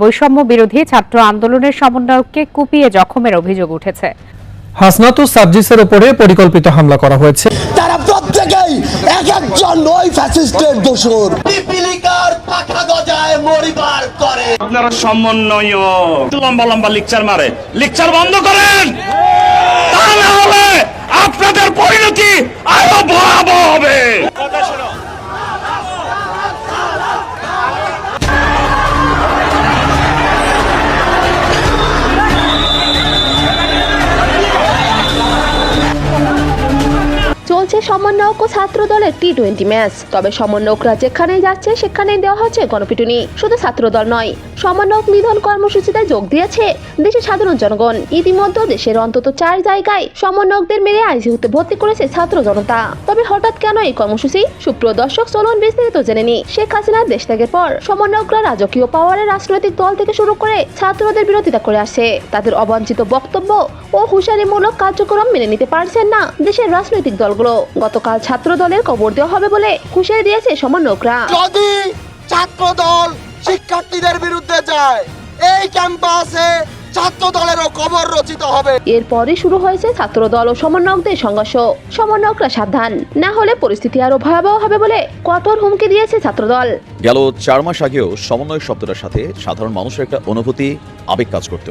বৈষম্য বিরোধী ছাত্র আন্দোলনের সমন্বয়ককে কুপিয়ে জখমের অভিযোগ উঠেছে। হাসনাতু সাবজিসের উপরে পরিকল্পিত হামলা করা হয়েছে। তারা প্রত্যেকেই এক একজন ওই ফ্যাসিস্টের দোষর। পিপিলিকার পাখা গজায় মরিবার করে। আপনারা সমন্বয় লম্বা লম্বা লেকচার মারে। লেকচার বন্ধ করেন! চলছে সমন্বয়ক ও ছাত্র দলের টি টোয়েন্টি ম্যাচ। তবে সমন্বয়করা যেখানেই যাচ্ছে, সেখানেই দেওয়া হচ্ছে গণপিটুনি। শুধু ছাত্র দল নয়, সমন্বয়ক নিধন কর্মসূচিতে যোগ দিয়েছে দেশের সাধারণ জনগণ। ইতিমধ্যে দেশের অন্তত চার জায়গায় সমন্বয়কদের মেরে আইসিইউতে ভর্তি করেছে ছাত্র জনতা। তবে হঠাৎ কেন এই কর্মসূচি? সুপ্রিয় দর্শক, চলুন বিস্তারিত জেনে নি শেখ হাসিনার দেশ ত্যাগের পর সমন্বয়করা রাজকীয় পাওয়ারের রাজনৈতিক দল থেকে শুরু করে ছাত্রদের বিরোধিতা করে আসছে। তাদের অবাঞ্ছিত বক্তব্য ও হুঁশিয়ারিমূলক কার্যক্রম মেনে নিতে পারছেন না দেশের রাজনৈতিক দলগুলো। গতকাল ছাত্র দলের কবর দেওয়া হবে বলে হুঁশিয়ারি দিয়েছে সমন্বয়করা। যদি ছাত্র দল শিক্ষার্থীদের বিরুদ্ধে যায় এই ক্যাম্পাসে ছাত্র দলেরও কবর রচিত হবে। এরপরই শুরু হয়েছে ছাত্র দল ও সমন্বয়কদের সংঘর্ষ। সমন্বয়করা সাবধান না হলে পরিস্থিতি আরও ভয়াবহ হবে বলে কঠোর হুমকি দিয়েছে ছাত্রদল। গেল চার মাস আগেও সমন্বয় শব্দটার সাথে সাধারণ মানুষের একটা অনুভূতি আবেগ কাজ করত।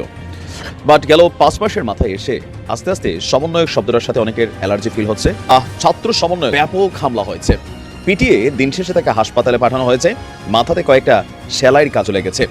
বাট গেল পাঁচ মাসের মাথায় এসে আস্তে আস্তে সমন্বয়ক শব্দটার সাথে অনেকের অ্যালার্জি ফিল হচ্ছে। আহ, ছাত্র সমন্বয় ব্যাপক হামলা হয়েছে। পিটিয়ে দিন শেষে তাকে হাসপাতালে পাঠানো হয়েছে। মাথাতে কয়েকটা সেলাইয়ের কাজও লেগেছে।